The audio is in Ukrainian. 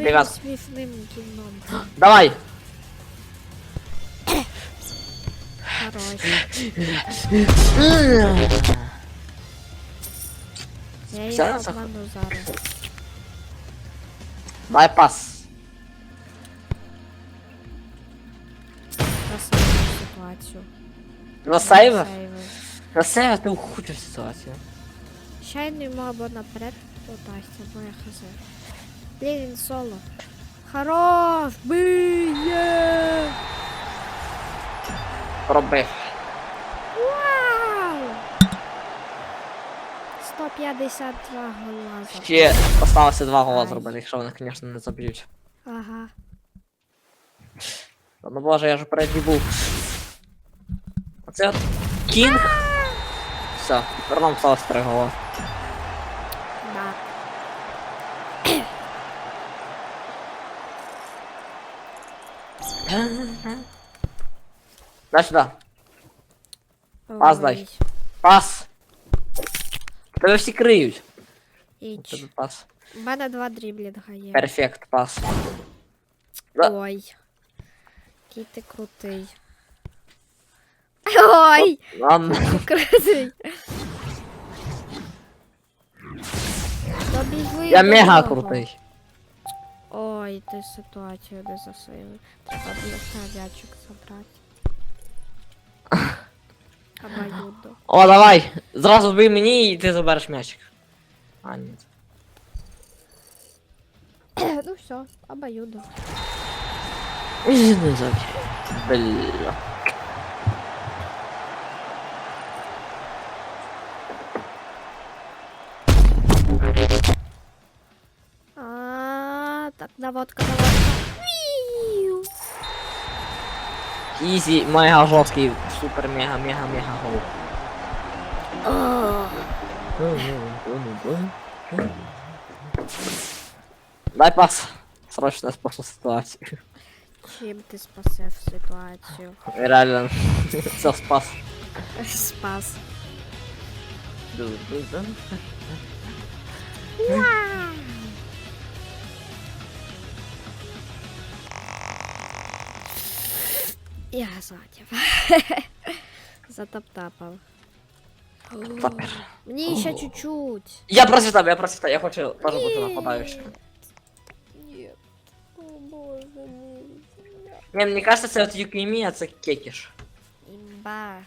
своїм Дев'ят. смішним. Давай! Хорош. Я Все, обману зараз. Дай пас. Красиву ситуацію. На сейвер? Сейвер. На сейвер ти ухудшиш ситуацію. Щайно йому або наперед удасться, бо я хз. Він соло. Хорош! Биє! Пробив. Вау! 152 гола. Ще осталося два гола зробити, якщо вони, звісно, не заб'ють. Ага. Ну боже, я ж впереді був. Оце от кінг. Все, тепер нам три гола. Да. Дай сюди. Пас дай. Пас. Тебе всі криють. Іч. Тебе пас. У мене два дріблінга є. Перфект, пас. Да. Ой. Який ти крутий. Ой! Ладно. Крутий. Добігли Я до мега нього. крутий. Ой, ситуацію не засилив. Треба було м'ячик забрати. Обоюдно. О, давай. Зразу вбий мені і ти забереш м'ячик. А, ні. ну все, обоюдно. Ні, не заб'є. Бля. А, так, наводка, наводка. Віу. Ізі, мега жорсткий, супер мега, мега, мега гол. Дай пас. Срочно спасу ситуацію. Чим ти спасив ситуацію? Реально. Все спас. Спас. Я задів. Затаптапав. Тапер. Мені ще чуть-чуть. Я проти я проти я хочу теж бути нападаючим. Ні. О боже мій. Не, мені кажется, це от Юкімія, це Кекіш. Імба.